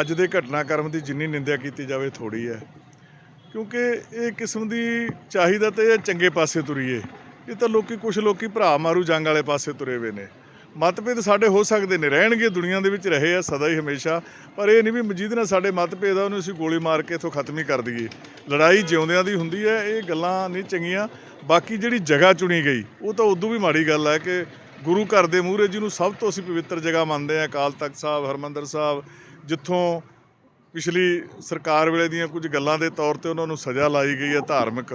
ਅੱਜ ਦੇ ਘਟਨਾਕ੍ਰਮ ਦੀ ਜਿੰਨੀ ਨਿੰਦਿਆ ਕੀਤੀ ਜਾਵੇ ਥੋੜੀ ਹੈ। ਕਿਉਂਕਿ ਇਹ ਕਿਸਮ ਦੀ ਚਾਹੀਦਾ ਤੇ ਇਹ ਚੰਗੇ ਪਾਸੇ ਤੁਰੀਏ। ਇਹ ਤਾਂ ਲੋਕੀ ਕੁਝ ਲੋਕੀ ਭਰਾ ਮਾਰੂ ਜੰਗ ਵਾਲੇ ਪਾਸੇ ਤੁਰੇ ਹੋਏ ਨੇ। ਮਤਭੇਦ ਸਾਡੇ ਹੋ ਸਕਦੇ ਨੇ, ਰਹਿਣਗੇ, ਦੁਨੀਆ ਦੇ ਵਿੱਚ ਰਹੇ ਆ ਸਦਾ ਹੀ ਹਮੇਸ਼ਾ। ਪਰ ਇਹ ਨਹੀਂ ਵੀ ਮਜੀਦ ਨਾਲ ਸਾਡੇ ਮਤਭੇਦ ਆ, ਉਹਨੂੰ ਅਸੀਂ ਗੋਲੀ ਮਾਰ ਕੇ ਇਥੋਂ ਖਤਮ ਹੀ ਕਰ ਦਈਏ। ਲੜਾਈ ਜਿਉਂਦਿਆਂ ਦੀ ਹੁੰਦੀ ਹੈ, ਇਹ ਗੱਲਾਂ ਨਹੀਂ ਚੰਗੀਆਂ। ਬਾਕੀ ਜਿਹੜੀ ਜਗ੍ਹਾ ਚੁਣੀ ਗਈ, ਉਹ ਤਾਂ ਉਦੋਂ ਵੀ ਮਾੜੀ ਗੱਲ ਹੈ ਕਿ ਗੁਰੂ ਘਰ ਦੇ ਮੂਹਰੇ ਜਿਹਨੂੰ ਸਭ ਤੋਂ ਅਸੀਂ ਪਵਿੱਤਰ ਜਗ੍ਹਾ ਮੰਨਦੇ ਆ ਅਕਾਲ ਤਖਤ ਸਾਹਿਬ, ਹਰਮੰਦਰ ਸਾਹਿਬ ਜਿੱਥੋਂ ਪਿਛਲੀ ਸਰਕਾਰ ਵੇਲੇ ਦੀਆਂ ਕੁਝ ਗੱਲਾਂ ਦੇ ਤੌਰ ਤੇ ਉਹਨਾਂ ਨੂੰ ਸਜ਼ਾ ਲਾਈ ਗਈ ਹੈ ਧਾਰਮਿਕ,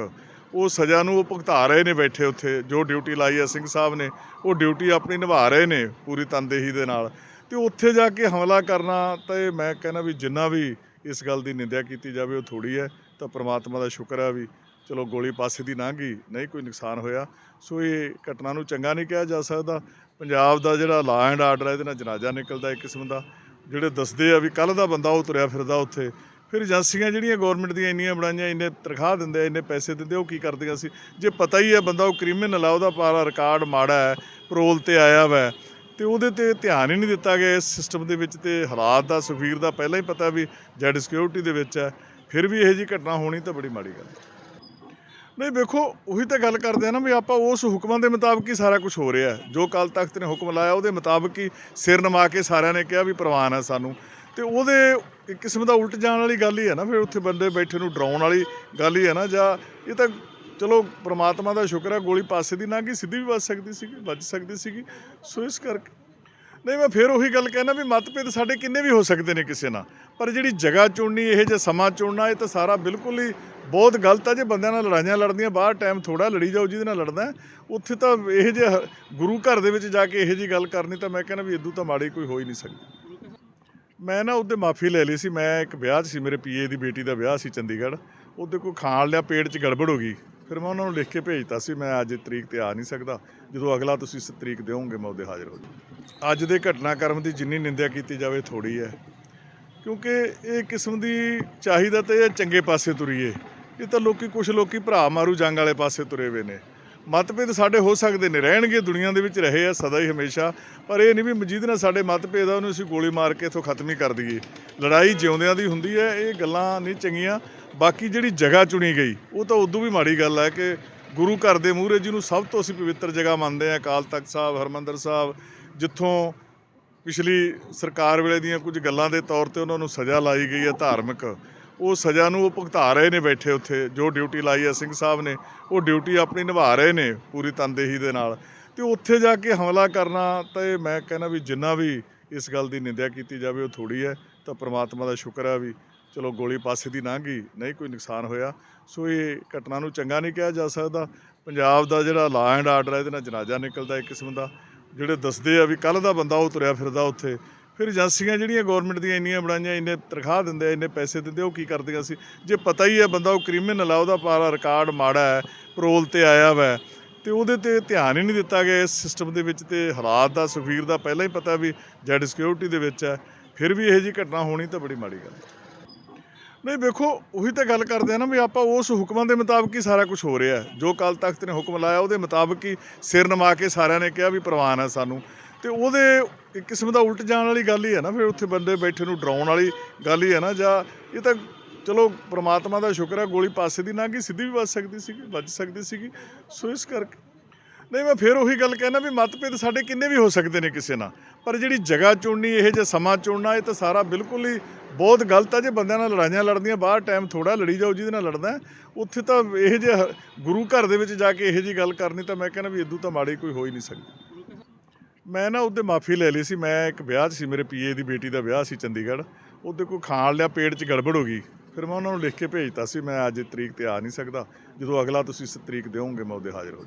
ਉਹ ਸਜ਼ਾ ਨੂੰ ਉਹ ਭੁਗਤਾ ਰਹੇ ਨੇ ਬੈਠੇ ਉੱਥੇ, ਜੋ ਡਿਊਟੀ ਲਾਈ ਹੈ ਸਿੰਘ ਸਾਹਿਬ ਨੇ, ਉਹ ਡਿਊਟੀ ਆਪਣੀ ਨਿਭਾ ਰਹੇ ਨੇ ਪੂਰੀ ਤਨਦੇਹੀ ਦੇ ਨਾਲ। ਤੇ ਉੱਥੇ ਜਾ ਕੇ ਹਮਲਾ ਕਰਨਾ ਤਾਂ ਇਹ ਮੈਂ ਕਹਿੰਦਾ ਵੀ ਜਿੰਨਾ ਵੀ ਇਸ ਗੱਲ ਦੀ ਨਿੰਦਿਆ ਕੀਤੀ ਜਾਵੇ ਉਹ ਥੋੜੀ ਹੈ, ਤਾਂ ਪ੍ਰਮਾਤਮਾ ਦਾ ਸ਼ੁਕਰ ਹੈ ਵੀ ਚਲੋ ਗੋਲੀ ਪਾਸੇ ਦੀ ਨਾ ਗਈ, ਨਹੀਂ ਕੋਈ ਨੁਕਸਾਨ ਹੋਇਆ। ਸੋ ਇਹ ਘਟਨਾ ਨੂੰ ਚੰਗਾ ਨਹੀਂ ਕਿਹਾ ਜਾ ਸਕਦਾ। ਪੰਜਾਬ ਦਾ ਜਿਹੜਾ ਲਾ ਐਂਡ ਆਰਡਰ ਹੈ, ਇਹਦੇ ਨਾਲ ਜਨਾਜ਼ਾ ਨਿਕਲਦਾ ਇੱਕ ਕਿਸਮ ਦਾ। ਜਿਹੜੇ ਦੱਸਦੇ ਆ ਵੀ ਕੱਲ ਦਾ ਬੰਦਾ ਉਹ ਤੁਰਿਆ ਫਿਰਦਾ ਉੱਥੇ। ਫਿਰ ਏਜੰਸੀਆਂ ਜਿਹੜੀਆਂ ਗਵਰਨਮੈਂਟ ਦੀਆਂ ਇੰਨੀਆਂ ਬਣਾਈਆਂ ਇੰਨੇ ਤਨਖਾਹ ਦਿੰਦੇ ਆ, ਇੰਨੇ ਪੈਸੇ ਦਿੰਦੇ ਉਹ ਕੀ ਕਰਦੀਆਂ ਸੀ? ਜੇ ਪਤਾ ਹੀ ਹੈ ਬੰਦਾ ਉਹ ਕ੍ਰਿਮੀਨਲ ਆ ਉਹਦਾ ਪਾਰਾ ਰਿਕਾਰਡ ਮਾੜਾ ਹੈ ਪਰੋਲ ਤੇ ਆਇਆ ਵਾ। ਤੇ ਉਹਦੇ ਤੇ ਧਿਆਨ ਹੀ ਨਹੀਂ ਦਿੱਤਾ ਗਿਆ ਇਸ ਸਿਸਟਮ ਦੇ ਵਿੱਚ ਤੇ ਹਾਲਾਤ ਦਾ ਸੁਖਵੀਰ ਦਾ ਪਹਿਲਾਂ ਹੀ ਪਤਾ ਵੀ ਜੈਡ ਸਿਕਿਉਰਿਟੀ ਦੇ ਵਿੱਚ ਹੈ। ਫਿਰ ਵੀ ਇਹੋ ਜੀ ਘਟਨਾ ਹੋਣੀ ਤਾਂ ਬੜੀ ਮਾੜੀ ਗੱਲ ਹੈ। ਨਹੀਂ, ਵੇਖੋ, ਉਹੀ ਤਾਂ ਗੱਲ ਕਰਦੇ ਆ ਨਾ ਵੀ ਆਪਾਂ ਉਸ ਹੁਕਮਾਂ ਦੇ ਮੁਤਾਬਕ ਹੀ ਸਾਰਾ ਕੁਝ ਹੋ ਰਿਹਾ ਜੋ ਕੱਲ ਤਖਤ ਨੇ ਹੁਕਮ ਲਾਇਆ, ਉਹਦੇ ਮੁਤਾਬਕ ਹੀ ਸਿਰ ਨਮਾ ਕੇ ਸਾਰਿਆਂ ਨੇ ਕਿਹਾ ਵੀ ਪ੍ਰਵਾਨ ਹੈ ਸਾਨੂੰ। ਤੇ ਉਹਦੇ ਇੱਕ ਕਿਸਮ ਦਾ ਉਲਟ ਜਾਣ ਵਾਲੀ ਗੱਲ ਹੀ ਹੈ ਨਾ, ਫਿਰ ਉੱਥੇ ਬੰਦੇ ਬੈਠੇ ਨੂੰ ਡਰਾਉਣ ਵਾਲੀ ਗੱਲ ਹੀ ਹੈ ਨਾ, ਜਾਂ ਇਹ ਤਾਂ ਚਲੋ ਪ੍ਰਮਾਤਮਾ ਦਾ ਸ਼ੁਕਰ ਹੈ ਗੋਲੀ ਪਾਸੇ ਦੀ ਨਾ ਗਈ ਸਿੱਧੀ ਵੀ ਵੱਜ ਸਕਦੀ ਸੀਗੀ, ਵੱਜ ਸਕਦੀ ਸੀਗੀ। ਸੋ ਇਸ ਕਰਕੇ ਨਹੀਂ, ਮੈਂ ਫਿਰ ਉਹੀ ਗੱਲ ਕਹਿਣਾ ਵੀ ਮਤਭੇਦ ਸਾਡੇ ਕਿੰਨੇ ਵੀ ਹੋ ਸਕਦੇ ਨੇ ਕਿਸੇ ਨਾਲ, ਪਰ ਜਿਹੜੀ ਜਗ੍ਹਾ ਚੁਣਨੀ, ਇਹ ਜੇ ਸਮਾਂ ਚੁਣਨਾ, ਇਹ ਤਾਂ ਸਾਰਾ ਬਿਲਕੁਲ ਹੀ ਬਹੁਤ ਗਲਤ ਆ ਜੇ ਬੰਦਿਆਂ ਨਾਲ ਲੜਾਈਆਂ ਲੜਦੀਆਂ, ਬਾਹਰ ਟਾਈਮ ਥੋੜਾ ਲੜੀ ਜਾਓ, ਜਿਹਦੇ ਨਾਲ ਲੜਦਾ ਉੱਥੇ ਤਾਂ ਇਹ ਜੇ ਹ- ਗੁਰੂ ਘਰ ਦੇ ਵਿੱਚ ਜਾ ਕੇ ਇਹੋ ਜੀ ਗੱਲ ਕਰਨੀ, ਤਾਂ ਮੈਂ ਕਹਿੰਦਾ ਵੀ ਇਦੋਂ ਤਾਂ ਮਾੜੀ ਕੋਈ ਹੋ ਹੀ ਨਹੀਂ ਸਕਦੀ। ਮੈਂ ਨਾ ਉਹਦੇ ਮਾਫੀ ਲੈ ਲਈ ਸੀ, ਮੈਂ ਇੱਕ ਵਿਆਹ 'ਚ ਸੀ, ਮੇਰੇ ਪੀਏ ਦੀ ਬੇਟੀ ਦਾ ਵਿਆਹ ਸੀ ਚੰਡੀਗੜ੍ਹ। ਉਹਦੇ ਕੋਈ ਖਾਣ ਲਿਆ, ਪੇਟ 'ਚ ਗੜਬੜ ਹੋ ਗਈ। ਫਿਰ ਮੈਂ ਉਹਨਾਂ ਨੂੰ ਲਿਖ ਕੇ ਭੇਜਤਾ ਸੀ, ਮੈਂ ਅੱਜ ਤਰੀਕ ਤੇ ਆ ਨਹੀਂ ਸਕਦਾ। ਜਦੋਂ ਅਗਲਾ ਤੁਸੀਂ ਇਸ ਤਰੀਕ ਦਿਓਗੇ, ਮੈਂ ਉਹਦੇ ਹਾਜ਼ਰ ਹੋ ਜਾਊਂ ਅੱਜ ਦੇ ਘਟਨਾਕ੍ਰਮ ਦੀ ਜਿੰਨੀ ਨਿੰਦਿਆ ਕੀਤੀ ਜਾਵੇ ਥੋੜੀ ਹੈ। ਕਿਉਂਕਿ ਇਹ ਕਿਸਮ ਦੀ ਚਾਹੀਦਾ ਤੇ ਇਹ ਚੰਗੇ ਪਾਸੇ ਤੁਰੀਏ। ਇਹ ਤਾਂ ਲੋਕੀ ਕੁਝ ਲੋਕੀ ਭਰਾ ਮਾਰੂ ਜੰਗ ਵਾਲੇ ਪਾਸੇ ਤੁਰੇ ਹੋਏ ਨੇ। ਮਤਭੇਦ ਸਾਡੇ ਹੋ ਸਕਦੇ ਨੇ, ਰਹਿਣਗੇ, ਦੁਨੀਆ ਦੇ ਵਿੱਚ ਰਹੇ ਆ ਸਦਾ ਹੀ ਹਮੇਸ਼ਾ। ਪਰ ਇਹ ਨਹੀਂ ਵੀ ਮਜੀਦ ਨਾਲ ਸਾਡੇ ਮਤਭੇਦ ਆ, ਉਹਨੂੰ ਅਸੀਂ ਗੋਲੀ ਮਾਰ ਕੇ ਇਥੋਂ ਖਤਮ ਹੀ ਕਰ ਦਈਏ। ਲੜਾਈ ਜਿਉਂਦਿਆਂ ਦੀ ਹੁੰਦੀ ਹੈ, ਇਹ ਗੱਲਾਂ ਨਹੀਂ ਚੰਗੀਆਂ। ਬਾਕੀ ਜਿਹੜੀ ਜਗ੍ਹਾ ਚੁਣੀ ਗਈ, ਉਹ ਤਾਂ ਉਦੋਂ ਵੀ ਮਾੜੀ ਗੱਲ ਹੈ ਕਿ ਗੁਰੂ ਘਰ ਦੇ ਮੂਹਰੇ ਜਿਹਨੂੰ ਸਭ ਤੋਂ ਅਸੀਂ ਪਵਿੱਤਰ ਜਗ੍ਹਾ ਮੰਨਦੇ ਆ ਅਕਾਲ ਤਖਤ ਸਾਹਿਬ, ਹਰਮੰਦਰ ਸਾਹਿਬ, ਜਿੱਥੋਂ ਪਿਛਲੀ ਸਰਕਾਰ ਵੇਲੇ ਦੀਆਂ ਕੁਝ ਗੱਲਾਂ ਦੇ ਤੌਰ ਤੇ ਉਹਨਾਂ ਨੂੰ ਸਜ਼ਾ ਲਾਈ ਗਈ ਹੈ ਧਾਰਮਿਕ। ਉਹ ਸਜ਼ਾ ਨੂੰ ਉਹ ਭੁਗਤਾ ਰਹੇ ਨੇ ਬੈਠੇ ਉੱਥੇ, ਜੋ ਡਿਊਟੀ ਲਾਈ ਹੈ ਸਿੰਘ ਸਾਹਿਬ ਨੇ, ਉਹ ਡਿਊਟੀ ਆਪਣੀ ਨਿਭਾ ਰਹੇ ਨੇ ਪੂਰੀ ਤਨਦੇਹੀ ਦੇ ਨਾਲ। ਤੇ ਉੱਥੇ ਜਾ ਕੇ ਹਮਲਾ ਕਰਨਾ ਤਾਂ ਇਹ ਮੈਂ ਕਹਿੰਦਾ ਵੀ ਜਿੰਨਾ ਵੀ ਇਸ ਗੱਲ ਦੀ ਨਿੰਦਿਆ ਕੀਤੀ ਜਾਵੇ, ਉਹ ਥੋੜੀ ਹੈ, ਤਾਂ ਪ੍ਰਮਾਤਮਾ ਦਾ ਸ਼ੁਕਰ ਹੈ ਵੀ ਚਲੋ ਗੋਲੀ ਪਾਸੇ ਦੀ ਲੰਘ ਗਈ, ਨਹੀਂ ਕੋਈ ਨੁਕਸਾਨ ਹੋਇਆ। ਸੋ ਇਹ ਘਟਨਾ ਨੂੰ ਚੰਗਾ ਨਹੀਂ ਕਿਹਾ ਜਾ ਸਕਦਾ। ਪੰਜਾਬ ਦਾ ਜਿਹੜਾ ਲਾ ਐਂਡ ਆਰਡਰ ਹੈ, ਇਹਦੇ ਨਾਲ ਜਨਾਜ਼ਾ ਨਿਕਲਦਾ ਇੱਕ ਕਿਸਮ ਦਾ। ਜਿਹੜੇ ਦੱਸਦੇ ਆ ਵੀ ਕੱਲ ਦਾ ਬੰਦਾ ਉਹ ਤੁਰਿਆ ਫਿਰਦਾ ਉੱਥੇ ਫਿਰ ਏਜੰਸੀਆਂ ਜਿਹੜੀਆਂ ਗਵਰਨਮੈਂਟ ਦੀਆਂ ਇੰਨੀਆਂ ਬਣਾਈਆਂ, ਇੰਨੇ ਤਨਖਾਹ ਦਿੰਦੇ ਇੰਨੇ ਪੈਸੇ ਦਿੰਦੇ ਉਹ ਕੀ ਕਰਦੀਆਂ ਸੀ? ਜੇ ਪਤਾ ਹੀ ਹੈ ਬੰਦਾ ਉਹ ਕ੍ਰਿਮੀਨਲ ਆ, ਉਹਦਾ ਪਾਰਾ ਰਿਕਾਰਡ ਮਾੜਾ ਹੈ ਪਰੋਲ ਤੇ ਆਇਆ ਵਾ। ਤੇ ਉਹਦੇ ਤੇ ਧਿਆਨ ਹੀ ਨਹੀਂ ਦਿੱਤਾ ਗਿਆ ਇਸ ਸਿਸਟਮ ਦੇ ਵਿੱਚ ਤੇ ਹਾਲਾਤ ਦਾ ਸੁਖਵੀਰ ਦਾ ਪਹਿਲਾਂ ਹੀ ਪਤਾ ਵੀ ਜੈਡ ਸਿਕਿਉਰਿਟੀ ਦੇ ਵਿੱਚ ਹੈ। ਫਿਰ ਵੀ ਇਹੋ ਜੀ ਘਟਨਾ ਹੋਣੀ ਤਾਂ ਬੜੀ ਮਾੜੀ ਗੱਲ ਨਹੀਂ, ਵੇਖੋ, ਉਹੀ ਤਾਂ ਗੱਲ ਕਰਦੇ ਆ ਨਾ ਵੀ ਆਪਾਂ ਉਸ ਹੁਕਮਾਂ ਦੇ ਮੁਤਾਬਕ ਹੀ ਸਾਰਾ ਕੁਝ ਹੋ ਰਿਹਾ ਜੋ ਕੱਲ ਤਖਤ ਨੇ ਹੁਕਮ ਲਾਇਆ, ਉਹਦੇ ਮੁਤਾਬਕ ਹੀ ਸਿਰ ਨਮਾ ਕੇ ਸਾਰਿਆਂ ਨੇ ਕਿਹਾ ਵੀ ਪ੍ਰਵਾਨ ਹੈ ਸਾਨੂੰ। ਤੇ ਉਹਦੇ ਇੱਕ ਕਿਸਮ ਦਾ ਉਲਟ ਜਾਣ ਵਾਲੀ ਗੱਲ ਹੀ ਹੈ ਨਾ, ਫਿਰ ਉੱਥੇ ਬੰਦੇ ਬੈਠੇ ਨੂੰ ਡਰਾਉਣ ਵਾਲੀ ਗੱਲ ਹੀ ਹੈ ਨਾ, ਜਾਂ ਇਹ ਤਾਂ ਚਲੋ ਪ੍ਰਮਾਤਮਾ ਦਾ ਸ਼ੁਕਰ ਹੈ ਗੋਲੀ ਪਾਸੇ ਦੀ ਨਾ ਕਿ ਸਿੱਧੀ ਵੀ ਵੱਜ ਸਕਦੀ ਸੀਗੀ, ਵੱਜ ਸਕਦੀ ਸੀਗੀ। ਸੋ ਇਸ ਕਰਕੇ ਨਹੀਂ, ਮੈਂ ਫਿਰ ਉਹੀ ਗੱਲ ਕਹਿਣਾ ਵੀ ਮਤਭੇਦ ਸਾਡੇ ਕਿੰਨੇ ਵੀ ਹੋ ਸਕਦੇ ਨੇ ਕਿਸੇ ਨਾਲ, ਪਰ ਜਿਹੜੀ ਜਗ੍ਹਾ ਚੁਣਨੀ, ਇਹ ਜੇ ਸਮਾਂ ਚੁਣਨਾ, ਇਹ ਤਾਂ ਸਾਰਾ ਬਿਲਕੁਲ ਹੀ ਬਹੁਤ ਗਲਤ ਆ, ਜੇ ਬੰਦਿਆਂ ਨਾਲ ਲੜਾਈਆਂ ਲੜਦੀਆਂ, ਬਾਹਰ ਟਾਈਮ ਥੋੜਾ ਲੜੀ ਜਾਓ, ਜਿਹਦੇ ਨਾਲ ਲੜਦਾ ਉੱਥੇ ਤਾਂ ਇਹ ਜੇ ਹ- ਗੁਰੂ ਘਰ ਦੇ ਵਿੱਚ ਜਾ ਕੇ ਇਹੋ ਜੀ ਗੱਲ ਕਰਨੀ ਤਾਂ ਮੈਂ ਕਹਿੰਦਾ ਵੀ ਇਦੋਂ ਤਾਂ ਮਾੜੀ ਕੋਈ ਹੋ ਹੀ ਨਹੀਂ ਸਕਦੀ। ਮੈਂ ਨਾ ਉਹਦੇ ਮਾਫੀ ਲੈ ਲਈ ਸੀ, ਮੈਂ ਇੱਕ ਵਿਆਹ 'ਚ ਸੀ, ਮੇਰੇ ਪੀਏ ਦੀ ਬੇਟੀ ਦਾ ਵਿਆਹ ਸੀ ਚੰਡੀਗੜ੍ਹ। ਉਹਦੇ ਕੋਈ ਖਾਣ ਲਿਆ ਪੇਟ 'ਚ ਗੜਬੜ ਹੋ ਗਈ। ਫਿਰ ਮੈਂ ਉਹਨਾਂ ਨੂੰ ਲਿਖ ਕੇ ਭੇਜਤਾ ਸੀ, ਮੈਂ ਅੱਜ ਤਰੀਕ ਤੇ ਆ ਨਹੀਂ ਸਕਦਾ। ਜਦੋਂ ਅਗਲਾ ਤੁਸੀਂ ਇਸ ਤਰੀਕ ਦਿਓਗੇ, ਮੈਂ ਉਹਦੇ ਹਾਜ਼ਰ ਹੋ